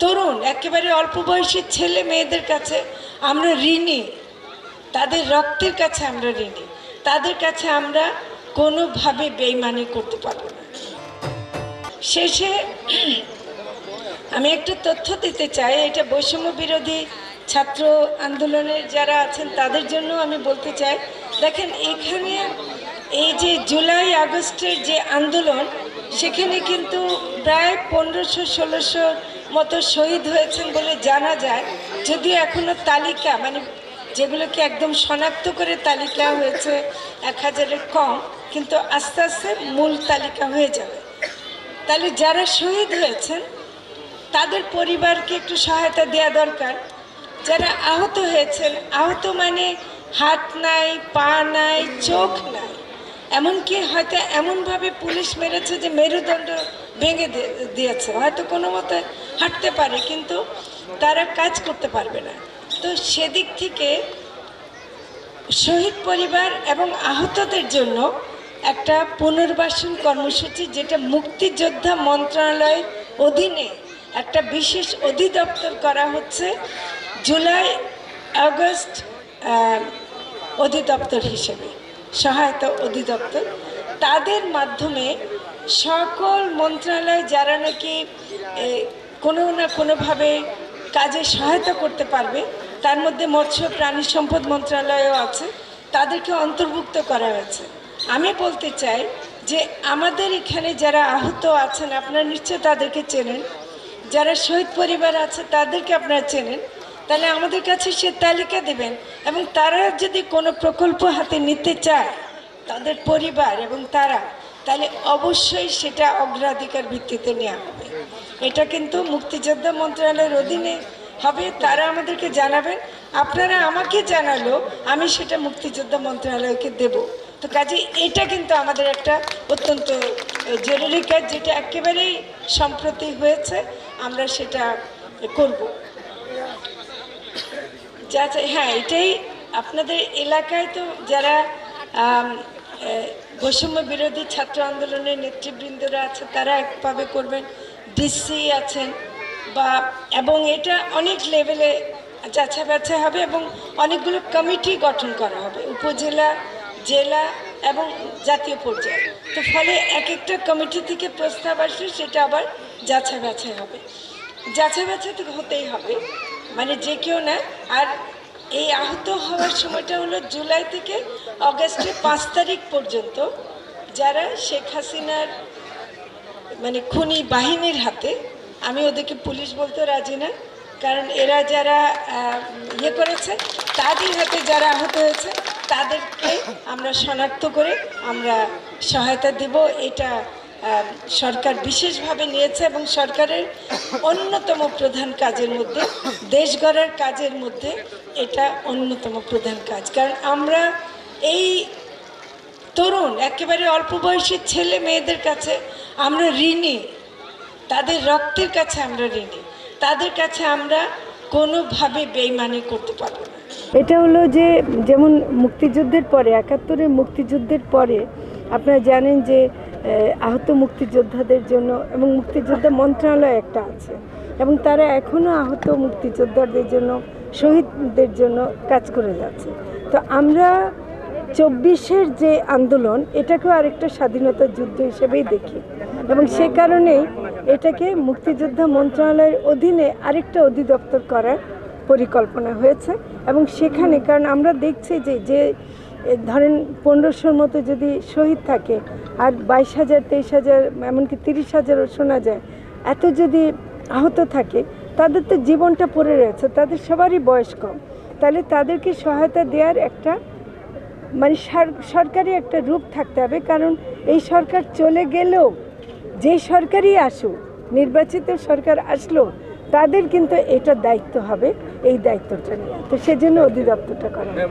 তরুণ, একেবারে অল্প বয়সী ছেলে মেয়েদের কাছে আমরা ঋণী। তাদের রক্তের কাছে আমরা ঋণী। তাদের কাছে আমরা কোনোভাবে বেইমানি করতে পারব না। শেষে আমি একটা তথ্য দিতে চাই। এটা বৈষম্য বিরোধী ছাত্র আন্দোলনের যারা আছেন, তাদের জন্য আমি বলতে চাই, দেখেন এখানে এই যে জুলাই আগস্টের যে আন্দোলন, সেখানে কিন্তু প্রায় পনেরোশো, ষোলোশো মতো শহীদ হয়েছেন বলে জানা যায়। যদিও এখনও তালিকা মানে যেগুলোকে একদম শনাক্ত করে তালিকা হয়েছে এক হাজারের কম, কিন্তু আস্তে আস্তে মূল তালিকা হয়ে যাবে। তাহলে যারা শহীদ হয়েছেন, তাদের পরিবারকে একটু সহায়তা দেওয়া দরকার। যারা আহত হয়েছেন, আহত মানে হাত নাই, পা নাই, চোখ নাই। এমনকি হয়তো এমনভাবে পুলিশ মেরেছে যে মেরুদণ্ড ভেঙে দিয়ে- দিয়েছে। হয়তো কোনো মতে হাঁটতে পারে, কিন্তু তারা কাজ করতে পারবে না। তো সেদিক থেকে শহীদ পরিবার এবং আহতদের জন্য একটা পুনর্বাসন কর্মসূচি, যেটা মুক্তিযোদ্ধা মন্ত্রণালয়ের অধীনে একটা বিশেষ অধিদপ্তর করা হচ্ছে জুলাই আগস্ট অধিদপ্তর হিসেবে, সহায়তা অধিদপ্তর। তাদের মাধ্যমে সকল মন্ত্রণালয় যারা নাকি কোনো না কোনোভাবে কাজে সহায়তা করতে পারবে, তার মধ্যে মৎস্য প্রাণী সম্পদ মন্ত্রণালয়ও আছে, তাদেরকে অন্তর্ভুক্ত করা হয়েছে। আমি বলতে চাই যে আমাদের এখানে যারা আহত আছেন, আপনারা নিশ্চয় তাদেরকে চেনেন। যারা শহীদ পরিবার আছে, তাদেরকে আপনারা চেনেন। তাহলে আমাদের কাছে সে তালিকা দেবেন এবং তারা যদি কোনো প্রকল্প হাতে নিতে চায় তাদের পরিবার এবং তারা, তাহলে অবশ্যই সেটা অগ্রাধিকার ভিত্তিতে নেওয়া হবে। এটা কিন্তু মুক্তিযোদ্ধা মন্ত্রণালয়ের অধীনে হবে, তারা আমাদেরকে জানাবেন, আপনারা আমাকে জানালো, আমি সেটা মুক্তিযোদ্ধা মন্ত্রণালয়কে দেব। তো কাজে এটা কিন্তু আমাদের একটা অত্যন্ত জরুরি কাজ, যেটা একেবারেই সম্প্রতি হয়েছে, আমরা সেটা করব। যা হ্যাঁ এটাই আপনাদের এলাকায় তো যারা বৈষম্য বিরোধী ছাত্র আন্দোলনের নেতৃবৃন্দরা আছে, তারা একভাবে করবেন। ডিসি আছেন বা, এবং এটা অনেক লেভেলে যাছা বাছা হবে এবং অনেকগুলো কমিটি গঠন করা হবে, উপজেলা, জেলা এবং জাতীয় পর্যায়ে। তো ফলে এক একটা কমিটি থেকে প্রস্তাব আসলে সেটা আবার যাছা বাছাই হবে। বাছাই তো হতেই হবে মানে যে কেউ না, আর এই আহত হওয়ার সময়টা হলো জুলাই থেকে অগাস্টের পাঁচ তারিখ পর্যন্ত, যারা শেখ হাসিনার মানে খুনি বাহিনীর হাতে, আমি ওদেরকে পুলিশ বলতে রাজি না, কারণ এরা যারা ইয়ে করেছে, তাদের হাতে যারা আহত হয়েছে, তাদেরকে আমরা শনাক্ত করে আমরা সহায়তা দেব, এটা সরকার বিশেষভাবে নিয়েছে এবং সরকারের অন্যতম প্রধান কাজের মধ্যে, দেশ গড়ার কাজের মধ্যে এটা অন্যতম প্রধান কাজ। কারণ আমরা এই তরুণ, একেবারে অল্প বয়সী ছেলে মেয়েদের কাছে আমরা ঋণী, তাদের রক্তের কাছে আমরা ঋণী, তাদের কাছে আমরা কোনোভাবে বেইমানি করতে পারব না। এটা হলো যে, যেমন মুক্তিযুদ্ধের পরে, একাত্তরের মুক্তিযুদ্ধের পরে আপনারা জানেন যে আহত মুক্তিযোদ্ধাদের জন্য এবং মুক্তিযোদ্ধা মন্ত্রণালয় একটা আছে। এবং তারা এখনও আহত মুক্তিযোদ্ধাদের জন্য, শহীদদের জন্য কাজ করে যাচ্ছে। তো আমরা চব্বিশের যে আন্দোলন, এটাকেও আরেকটা স্বাধীনতা যুদ্ধ হিসেবেই দেখি। এবং সে কারণেই এটাকে মুক্তিযোদ্ধা মন্ত্রণালয়ের অধীনে আরেকটা অধিদপ্তর করার পরিকল্পনা হয়েছে। এবং সেখানে, কারণ আমরা দেখছি যে যে ধরেন পনেরোশোর মতো যদি শহীদ থাকে আর বাইশ হাজার, তেইশ হাজার, এমনকি তিরিশ হাজারও শোনা যায়, এত যদি আহত থাকে, তাদের তো জীবনটা পড়ে রয়েছে, তাদের সবারই বয়স কম। তাহলে তাদেরকে সহায়তা দেওয়ার একটা মানে সর- সরকারি একটা রূপ থাকতে হবে, কারণ এই সরকার চলে গেলেও যে সরকারই আসুক, নির্বাচিত সরকার আসলো, তাদের কিন্তু এটা দায়িত্ব হবে, এই দায়িত্বটা নিয়ে। তো সেজন্য অধিদপ্তরটা করা।